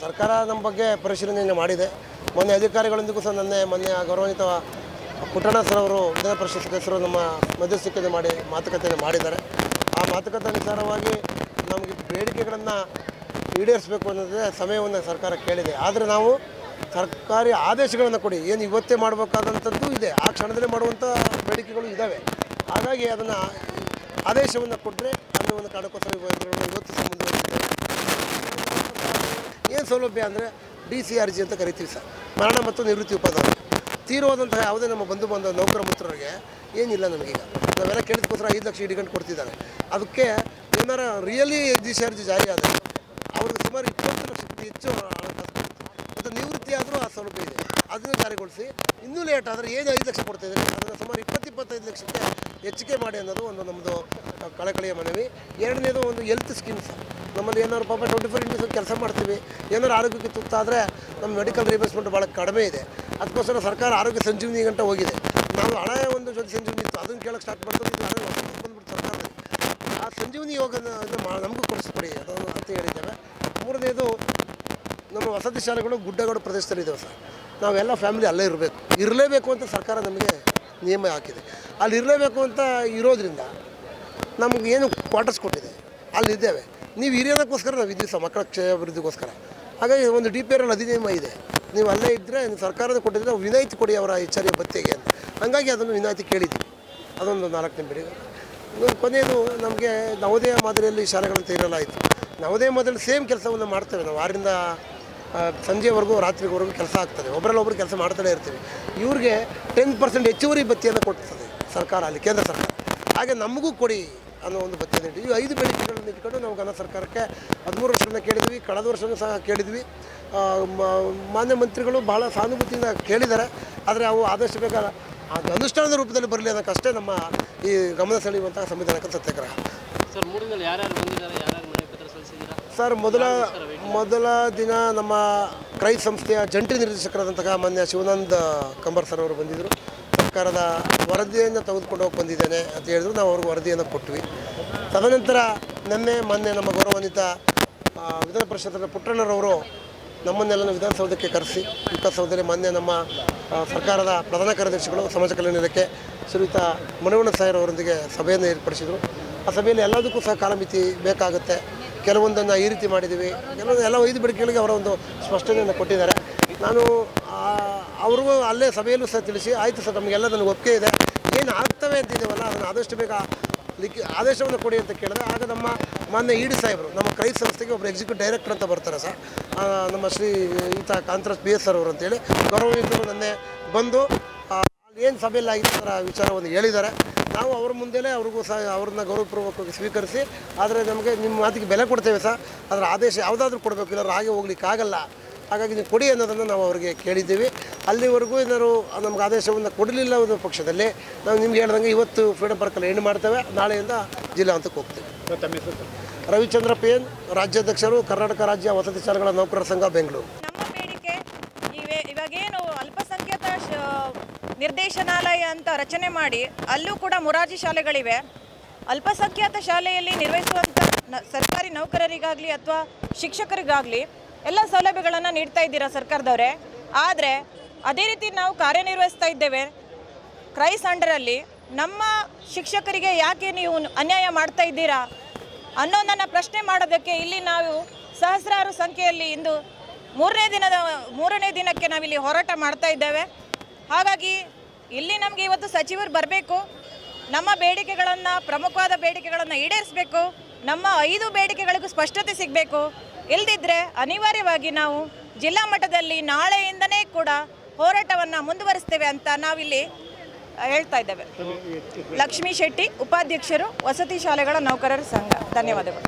ಸರ್ಕಾರ ನಮ್ಮ ಬಗ್ಗೆ ಪರಿಶೀಲನೆಯನ್ನು ಮಾಡಿದೆ. ಮೊನ್ನೆ ಅಧಿಕಾರಿಗಳೊಂದಿಗೂ ಸಹ ನನ್ನೆ ಮೊನ್ನೆ ಗೌರವಾನ್ವಿತ ಪುಟ್ಟಣ ಸರ್ ಅವರು ವಿಧಾನ ಪರಿಷತ್ ಸದಸ್ಯರು ನಮ್ಮ ಮಧ್ಯಸ್ಥಿಕೆ ಮಾಡಿ ಮಾತುಕತೆಯನ್ನು ಮಾಡಿದ್ದಾರೆ. ಆ ಮಾತುಕತೆ ಅನುಸಾರವಾಗಿ ನಮಗೆ ಬೇಡಿಕೆಗಳನ್ನು ಈಡೇರಿಸಬೇಕು ಅನ್ನೋದೇ ಸಮಯವನ್ನು ಸರ್ಕಾರ ಕೇಳಿದೆ. ಆದರೆ ನಾವು ಸರ್ಕಾರಿ ಆದೇಶಗಳನ್ನು ಕೊಡಿ. ಏನು ಇವತ್ತೇ ಮಾಡಬೇಕಾದಂಥದ್ದು ಇದೆ. ಆ ಕ್ಷಣದಲ್ಲೇ ಮಾಡುವಂಥ ಬೇಡಿಕೆಗಳು ಇದ್ದಾವೆ. ಹಾಗಾಗಿ ಅದನ್ನು ಆದೇಶವನ್ನು ಕೊಟ್ಟರೆ ಅದನ್ನು ಒಂದು ಇವತ್ತು ಮುಂದುವರಿಸಿದ್ದೇವೆ ಏನು ಸೌಲಭ್ಯ ಅಂದರೆ ಡಿ ಸಿ ಆರ್ ಜಿ ಅಂತ ಕರಿತೀವಿ ಸರ್. ಮರಣ ಮತ್ತು ನಿವೃತ್ತಿ ಉಪದಾನ ತೀರೋದಂತಹ ಯಾವುದೇ ನಮ್ಮ ಬಂಧು ಬಾಂಧವ ನೌಕರ ಮಿತ್ರರಿಗೆ ಏನಿಲ್ಲ ನಮಗೀಗ ನಾವೆಲ್ಲ ಕೇಳಿದಕ್ಕೋಸ್ಕರ ಐದು ಲಕ್ಷ ಇಡಿಗಂಟು ಕೊಡ್ತಿದ್ದಾರೆ. ಅದಕ್ಕೆ ಏನಾರ ರಿಯಲಿ ಡಿ ಸಿ ಆರ್ ಜಾರಿ ಆದರೆ ಅವ್ರಿಗೆ ಸುಮಾರು ಇಪ್ಪತ್ತು ಲಕ್ಷಕ್ಕೆ ಹೆಚ್ಚು. ಮತ್ತು ನಿವೃತ್ತಿ ಆದರೂ ಆ ಸೌಲಭ್ಯ ಇದೆ. ಅದನ್ನು ಜಾರಿಗೊಳಿಸಿ ಇನ್ನೂ ಲೇಟ್ ಆದರೆ ಏನು ಐದು ಲಕ್ಷ ಕೊಡ್ತಾಯಿದ್ರೆ ಅದನ್ನು ಸುಮಾರು ಇಪ್ಪತ್ತು, ಇಪ್ಪತ್ತೈದು ಲಕ್ಷಕ್ಕೆ ಹೆಚ್ಚಿಗೆ ಮಾಡಿ ಅನ್ನೋದು ಒಂದು ನಮ್ಮದು ಕಳಕಳಿಯ ಮನವಿ. ಎರಡನೇದು ಒಂದು ಹೆಲ್ತ್ ಸ್ಕೀಮ್ಸ್ ನಮ್ಮಲ್ಲಿ ಏನಾದ್ರು ಪಾಪ ಟ್ವೆಂಟಿ ಫೋರ್ ಇಂಟು ಕೆಲಸ ಮಾಡ್ತೀವಿ, ಏನಾದ್ರು ಆರೋಗ್ಯಕ್ಕೆ ತುತ್ತಾದರೆ ನಮ್ಮ ಮೆಡಿಕಲ್ ರಿಬರ್ಸ್ಮೆಂಟ್ ಭಾಳ ಕಡಿಮೆ ಇದೆ. ಅದಕ್ಕೋಸ್ಕರ ಸರ್ಕಾರ ಆರೋಗ್ಯ ಸಂಜೀವನಿ ಗಂಟ ಹೋಗಿದೆ. ನಾವು ಹಳೆಯ ಒಂದು ಜೊತೆ ಸಂಜೀವನಿ ಇತ್ತು, ಅದನ್ನು ಕೇಳಕ್ಕೆ ಸ್ಟಾರ್ಟ್ ಮಾಡ್ತಾರೆ ಬಂದ್ಬಿಟ್ಟು ಸರ್ಕಾರ ಆ ಸಂಜೀವನಿ ಯೋಗನ ನಮಗೂ ಕೊಡಿಸ್ಕೊಡಿ ಅದನ್ನು ಅಂತ ಹೇಳಿದ್ದೇವೆ. ಮೂರನೇದು, ನಮ್ಮ ವಸತಿ ಶಾಲೆಗಳು ಗುಡ್ಡಗಾಡು ಪ್ರದೇಶದಲ್ಲಿದ್ದಾವೆ ಸರ್. ನಾವೆಲ್ಲ ಫ್ಯಾಮಿಲಿ ಅಲ್ಲೇ ಇರಬೇಕು. ಇರಲೇಬೇಕು ಅಂತ ಸರ್ಕಾರ ನಮಗೆ ನಿಯಮ ಹಾಕಿದೆ. ಅಲ್ಲಿ ಇರಲೇಬೇಕು ಅಂತ ಇರೋದ್ರಿಂದ ನಮಗೇನು ಕ್ವಾರ್ಟರ್ಸ್ ಕೊಟ್ಟಿದೆ. ಅಲ್ಲಿದ್ದೇವೆ ನೀವು ಹಿರಿಯೋದಕ್ಕೋಸ್ಕರ ನಾವು ಇದ್ದೀವಿ ಮಕ್ಕಳ ಕ್ಷಯ ಅಭಿವೃದ್ಧಿಗೋಸ್ಕರ. ಹಾಗಾಗಿ ಒಂದು ಡಿ ಪಿ ಆರ್ ಅಧಿನಿಯಮ ಇದೆ. ನೀವು ಅಲ್ಲೇ ಇದ್ದರೆ ಸರ್ಕಾರದ ಕೊಟ್ಟಿದ್ರೆ ವಿನಾಯಿತಿ ಕೊಡಿ ಅವರ ಎಚ್ಚರಿಕೆ ಭತ್ಯೆಗೆ ಅಂತ. ಹಾಗಾಗಿ ಅದನ್ನು ವಿನಾಯಿತಿ ಕೇಳಿದ್ವಿ ಅದೊಂದು ನಾಲ್ಕನೇ ಬೆಳಿಗ್ಗೆ ಕೊನೆಯದು ನಮಗೆ ನವೋದಯ ಮಾದರಿಯಲ್ಲಿ ಶಾಲೆಗಳನ್ನು ತೆಗೆಯಲಾಯಿತು ನವೋದಯ ಮಾದರಿಯಲ್ಲಿ ಸೇಮ್ ಕೆಲಸವನ್ನು ಮಾಡ್ತೇವೆ ನಾವು. ಆರಿಂದ ಸಂಜೆವರೆಗೂ, ರಾತ್ರಿವರೆಗೂ ಕೆಲಸ ಆಗ್ತದೆ. ಒಬ್ಬರಲ್ಲಿ ಒಬ್ಬರು ಕೆಲಸ ಮಾಡ್ತಾನೆ ಇರ್ತೀವಿ. ಇವ್ರಿಗೆ ಟೆನ್ ಪರ್ಸೆಂಟ್ ಹೆಚ್ಚುವರಿ ಬತ್ತಿಯನ್ನು ಕೊಡ್ತದೆ ಸರ್ಕಾರ ಅಲ್ಲಿ, ಕೇಂದ್ರ ಸರ್ಕಾರ. ಹಾಗೆ ನಮಗೂ ಕೊಡಿ. ಅನ್ನೋ ಒಂದು ಇಟ್ಟು ಈ ಐದು ಬೇಡಿಕೆಗಳನ್ನು ಇಟ್ಕೊಂಡು ನಾವು ಕನ್ನಡ ಸರ್ಕಾರಕ್ಕೆ ಹದಿಮೂರು ವರ್ಷದಿಂದ ಕೇಳಿದ್ವಿ ಕಳೆದ ವರ್ಷವೂ ಸಹ ಕೇಳಿದ್ವಿ. ಮಾನ್ಯ ಮಂತ್ರಿಗಳು ಭಾಳ ಸಾನುಭೂತಿಯಿಂದ ಕೇಳಿದ್ದಾರೆ. ಆದರೆ ಅವು ಆದಷ್ಟು ಬೇಗ ಅದು ಅನುಷ್ಠಾನದ ರೂಪದಲ್ಲಿ ಬರಲಿ ಅನ್ನೋಕ್ಕಷ್ಟೇ ನಮ್ಮ ಈ ಗಮನ ಸೆಳೆಯುವಂತಹ ಸಂವಿಧಾನಕ್ಕೆ ಸತ್ಯಾಗ್ರಹ ಸರ್ ಮೂರು ದಿನದಲ್ಲಿ ಯಾರ್ಯಾರು ಬಂದಿದ್ದಾರೆ? ಯಾರ್ಯಾರು ಮನವಿ ಪತ್ರ ಸಲ್ಲಿಸಿದ್ದೀರಾ? ಸರ್ ಮೊದಲ ಮೊದಲ ದಿನ ನಮ್ಮ ಕ್ರೈ ಸಂಸ್ಥೆಯ ಜಂಟಿ ನಿರ್ದೇಶಕರಾದಂತಹ ಮಾನ್ಯ ಶಿವಾನಂದ ಕಂಬರ್ ಸರ್ ಅವರು ಬಂದಿದ್ದರು ಸರ್ಕಾರದ ವರದಿಯನ್ನು ತೆಗೆದುಕೊಂಡು ಹೋಗಿ ಬಂದಿದ್ದೇನೆ ಅಂತ ಹೇಳಿದ್ರು. ನಾವು ಅವ್ರಿಗೆ ವರದಿಯನ್ನು ಕೊಟ್ವಿ. ತದನಂತರ ನಮ್ಮೆ, ಮೊನ್ನೆ ನಮ್ಮ ಗೌರವಾನ್ವಿತ ವಿಧಾನ ಪರಿಷತ್ತಿನ ಪುಟ್ಟಣ್ಣರವರು ನಮ್ಮನ್ನೆಲ್ಲ ವಿಧಾನಸೌಧಕ್ಕೆ ಕರೆಸಿ, ವಿಧಾನಸೌಧದಲ್ಲಿ ಮೊನ್ನೆ ನಮ್ಮ ಸರ್ಕಾರದ ಪ್ರಧಾನ ಕಾರ್ಯದರ್ಶಿಗಳು, ಸಮಾಜ ಕಲ್ಯಾಣ ಇಲಾಖೆ ಶ್ರೀಯುತ ಮನವಣ್ಣ ಸಾಯರ್ ಅವರೊಂದಿಗೆ ಸಭೆಯನ್ನು ಏರ್ಪಡಿಸಿದರು. ಆ ಸಭೆಯಲ್ಲಿ ಎಲ್ಲದಕ್ಕೂ ಸಹ ಕಾಲಮಿತಿ ಬೇಕಾಗುತ್ತೆ. ಕೆಲವೊಂದನ್ನು ಈ ರೀತಿ ಮಾಡಿದ್ದೀವಿ. ಕೆಲವೊಂದು ಎಲ್ಲ ಐದು ಬೇಡಿಕೆಗಳಿಗೆ ಅವರ ಒಂದು ಸ್ಪಷ್ಟನೆಯನ್ನು ಕೊಟ್ಟಿದ್ದಾರೆ. ನಾನು ಅಲ್ಲೇ ಸಭೆಯಲ್ಲೂ ಸಹ ತಿಳಿಸಿ, ಆಯಿತು ಸರ್ ನಮಗೆಲ್ಲ ನನಗೆ ಒಪ್ಪಿಗೆ ಇದೆ. ಏನು ಆಗ್ತವೆ ಅಂತಿದ್ದೇವಲ್ಲ ಅದನ್ನು ಆದಷ್ಟು ಬೇಗ ಲಿಖಿ, ಆದೇಶವನ್ನು ಕೊಡಿ ಅಂತ ಕೇಳಿದ್ರೆ ಆಗ ನಮ್ಮ ಮಾನ್ಯ ಇಡಿ ಸಾಹೇಬರು, ನಮ್ಮ ಕ್ರೈಸ್ ಸಂಸ್ಥೆಗೆ ಒಬ್ಬರು ಎಕ್ಸಿಕ್ಯೂಟಿವ್ ಡೈರೆಕ್ಟರ್ ಅಂತ ಬರ್ತಾರೆ ಸರ್. ನಮ್ಮ ಶ್ರೀ ಈತ ಕಾಂತರಾಜ್ ಬಿ ಎಸ್ ಸರ್ ಅವರು ಅಂತೇಳಿ. ಗೌರವಯುತರು ನನ್ನೆ ಬಂದು ಏನು ಸಭೆಯಲ್ಲಿ ಆಗಿದೆ ಅದರ ವಿಚಾರವನ್ನು ಹೇಳಿದ್ದಾರೆ. ನಾವು ಅವ್ರ ಮುಂದೆಯೇ ಅವ್ರಿಗೂ ಸಹ ಅವ್ರನ್ನ ಗೌರವಪೂರ್ವಕವಾಗಿ ಸ್ವೀಕರಿಸಿ, ಆದರೆ ನಮಗೆ ನಿಮ್ಮ ಮಾತಿಗೆ ಬೆಲೆ ಕೊಡ್ತೇವೆ ಸರ್. ಅದರ ಆದೇಶ ಯಾವುದಾದ್ರೂ ಕೊಡಬೇಕು ಇಲ್ಲ ಹಾಗೆ ಹೋಗ್ಲಿಕ್ಕೆ ಆಗಲ್ಲ ಹಾಗಾಗಿ ನೀವು ಕೊಡಿ ಅನ್ನೋದನ್ನು ನಾವು ಅವರಿಗೆ ಕೇಳಿದ್ದೀವಿ. ಅಲ್ಲಿವರೆಗೂ ಏನಾದ್ರು ನಮ್ಗೆ ಆದೇಶವನ್ನು ಕೊಡಲಿಲ್ಲ ಅನ್ನೋ ಪಕ್ಷದಲ್ಲಿ ನಾವು ನಿಮ್ಗೆ ಹೇಳ್ದಂಗೆ ಇವತ್ತು ಫ್ರೀಡಮ್ ಪಾರ್ಕಲ್ಲಿ ಎಂಡ್ ಮಾಡ್ತೇವೆ. ನಾಳೆಯಿಂದ ಜಿಲ್ಲಾ ಹಂತಕ್ಕೆ ಹೋಗ್ತೇವೆ. ರವಿಚಂದ್ರ ಪಿ ಎನ್ ರಾಜ್ಯಾಧ್ಯಕ್ಷರು ಕರ್ನಾಟಕ ರಾಜ್ಯ ವಸತಿ ಶಾಲೆಗಳ ನೌಕರರ ಸಂಘ ಬೆಂಗಳೂರು. ನಮ್ಮ ಬೇಡಿಕೆ ಇವೆ ಇವಾಗೇನು ಅಲ್ಪಸಂಖ್ಯಾತ ಶ ನಿರ್ದೇಶನಾಲಯ ಅಂತ ರಚನೆ ಮಾಡಿ ಅಲ್ಲೂ ಕೂಡ ಮುರಾರ್ಜಿ ಶಾಲೆಗಳಿವೆ. ಅಲ್ಪಸಂಖ್ಯಾತ ಶಾಲೆಯಲ್ಲಿ ನಿರ್ವಹಿಸುವಂಥ ನ ಸರ್ಕಾರಿ ನೌಕರರಿಗಾಗಲಿ ಅಥವಾ ಶಿಕ್ಷಕರಿಗಾಗಲಿ ಎಲ್ಲ ಸೌಲಭ್ಯಗಳನ್ನು ನೀಡ್ತಾ ಇದ್ದೀರಾ ಸರ್ಕಾರದವರೇ? ಆದರೆ ಅದೇ ರೀತಿ ನಾವು ಕಾರ್ಯನಿರ್ವಹಿಸ್ತಾ ಇದ್ದೇವೆ. ಕ್ರೈಸ್ ಅಂಡರಲ್ಲಿ ನಮ್ಮ ಶಿಕ್ಷಕರಿಗೆ ಯಾಕೆ ನೀವು ಅನ್ಯಾಯ ಮಾಡ್ತಾ ಇದ್ದೀರಾ ಅನ್ನೋದನ್ನು ಪ್ರಶ್ನೆ ಮಾಡೋದಕ್ಕೆ ಇಲ್ಲಿ ನಾವು ಸಹಸ್ರಾರು ಸಂಖ್ಯೆಯಲ್ಲಿ ಇಂದು ಮೂರನೇ ದಿನದ ಮೂರನೇ ದಿನಕ್ಕೆ ನಾವಿಲ್ಲಿ ಹೋರಾಟ ಮಾಡ್ತಾ ಇದ್ದೇವೆ. ಹಾಗಾಗಿ ಇಲ್ಲಿ ನಮಗೆ ಇವತ್ತು ಸಚಿವರು ಬರಬೇಕು. ನಮ್ಮ ಬೇಡಿಕೆಗಳನ್ನು ಪ್ರಮುಖವಾದ ಬೇಡಿಕೆಗಳನ್ನು ಈಡೇರಿಸಬೇಕು. ನಮ್ಮ ಐದು ಬೇಡಿಕೆಗಳಿಗೂ ಸ್ಪಷ್ಟತೆ ಸಿಗಬೇಕು. ಇಲ್ದಿದ್ರೆ ಅನಿವಾರ್ಯವಾಗಿ ನಾವು ಜಿಲ್ಲಾ ಮಟ್ಟದಲ್ಲಿ ನಾಳೆಯಿಂದನೇ ಕೂಡ ಹೋರಾಟವನ್ನು ಮುಂದುವರಿಸ್ತೇವೆ ಅಂತ ನಾವಿಲ್ಲಿ ಹೇಳ್ತಾ ಇದ್ದೇವೆ. ಲಕ್ಷ್ಮೀ ಶೆಟ್ಟಿ, ಉಪಾಧ್ಯಕ್ಷರು, ವಸತಿ ಶಾಲೆಗಳ ನೌಕರರ ಸಂಘ. ಧನ್ಯವಾದಗಳು.